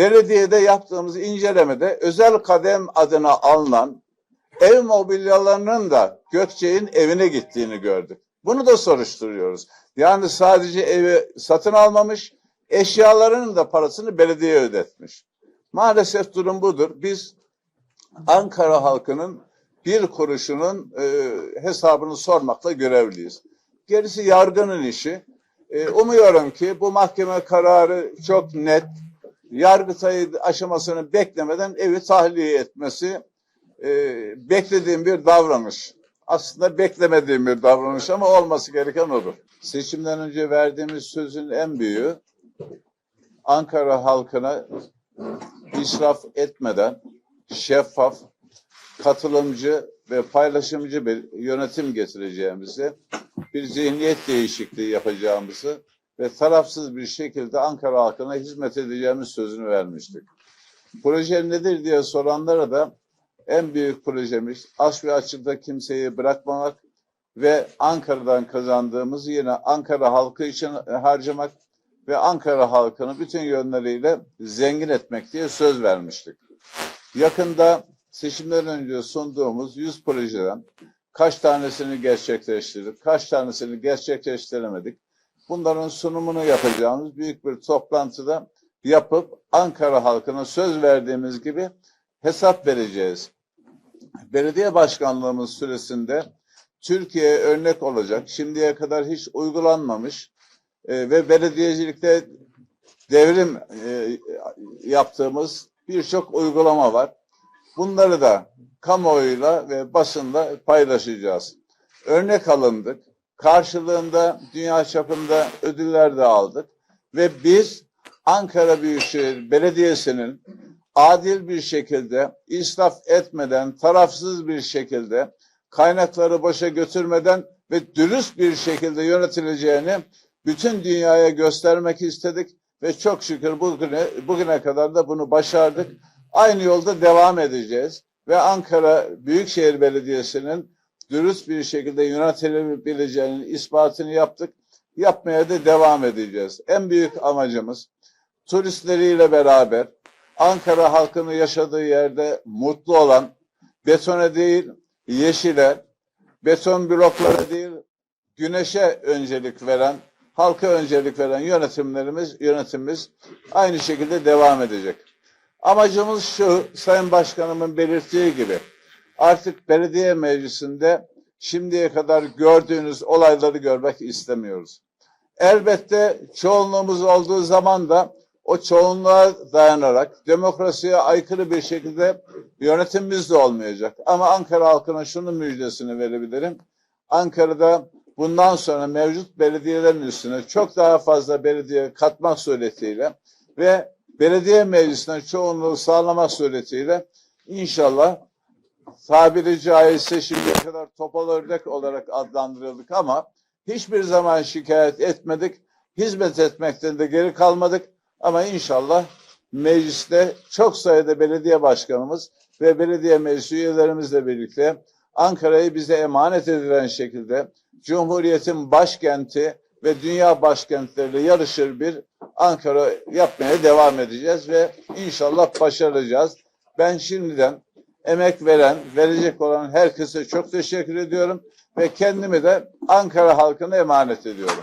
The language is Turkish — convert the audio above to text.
belediyede yaptığımız incelemede özel kadem adına alınan ev mobilyalarının da Gökçe'nin evine gittiğini gördük. Bunu da soruşturuyoruz. Yani sadece evi satın almamış, eşyalarının da parasını belediye ödetmiş. Maalesef durum budur. Biz Ankara halkının bir kuruşunun e, hesabını sormakla görevliyiz. Gerisi yargının işi. E, umuyorum ki bu mahkeme kararı çok net. Yargıtay aşamasını beklemeden evi tahliye etmesi e, beklediğim bir davranış. Aslında beklemediğim bir davranış ama olması gereken odur. Seçimden önce verdiğimiz sözün en büyüğü Ankara halkına israf etmeden şeffaf, katılımcı ve paylaşımcı bir yönetim getireceğimizi, bir zihniyet değişikliği yapacağımızı ve tarafsız bir şekilde Ankara halkına hizmet edeceğimiz sözünü vermiştik. Proje nedir diye soranlara da en büyük projemiz aç ve açıkta kimseyi bırakmamak ve Ankara'dan kazandığımızı yine Ankara halkı için harcamak ve Ankara halkını bütün yönleriyle zengin etmek diye söz vermiştik. Yakında seçimden önce sunduğumuz 100 projeden kaç tanesini gerçekleştirdik, kaç tanesini gerçekleştiremedik. Bunların sunumunu yapacağımız büyük bir toplantıda yapıp Ankara halkına söz verdiğimiz gibi hesap vereceğiz. Belediye başkanlığımız süresinde Türkiye'ye örnek olacak, şimdiye kadar hiç uygulanmamış e, ve belediyecilikte devrim e, yaptığımız birçok uygulama var. Bunları da kamuoyuyla ve basınla paylaşacağız. Örnek alındık. Karşılığında dünya çapında ödüller de aldık. Ve biz Ankara Büyükşehir Belediyesi'nin adil bir şekilde, israf etmeden, tarafsız bir şekilde, kaynakları boşa götürmeden ve dürüst bir şekilde yönetileceğini bütün dünyaya göstermek istedik ve çok şükür bugüne, bugüne kadar da bunu başardık. Aynı yolda devam edeceğiz ve Ankara Büyükşehir Belediyesi'nin dürüst bir şekilde yönetilebileceğinin ispatını yaptık. Yapmaya da devam edeceğiz. En büyük amacımız turistleriyle beraber Ankara halkının yaşadığı yerde mutlu olan, betone değil yeşile, beton bloklara değil güneşe öncelik veren, halka öncelik veren yönetimlerimiz, yönetimimiz aynı şekilde devam edecek. Amacımız şu, Sayın Başkanımın belirttiği gibi, artık belediye meclisinde şimdiye kadar gördüğünüz olayları görmek istemiyoruz. Elbette çoğunluğumuz olduğu zaman da o çoğunluğa dayanarak demokrasiye aykırı bir şekilde yönetimimiz de olmayacak. Ama Ankara halkına şunun müjdesini verebilirim. Ankara'da bundan sonra mevcut belediyelerin üstüne çok daha fazla belediye katmak suretiyle ve belediye meclisine çoğunluğu sağlamak suretiyle inşallah tabiri caizse şimdiye kadar topal ördek olarak adlandırıldık ama hiçbir zaman şikayet etmedik. Hizmet etmekten de geri kalmadık. Ama inşallah mecliste çok sayıda belediye başkanımız ve belediye meclis üyelerimizle birlikte Ankara'yı bize emanet edilen şekilde Cumhuriyet'in başkenti ve dünya başkentleriyle yarışır bir Ankara yapmaya devam edeceğiz ve inşallah başaracağız. Ben şimdiden emek veren, verecek olan herkese çok teşekkür ediyorum ve kendimi de Ankara halkına emanet ediyorum.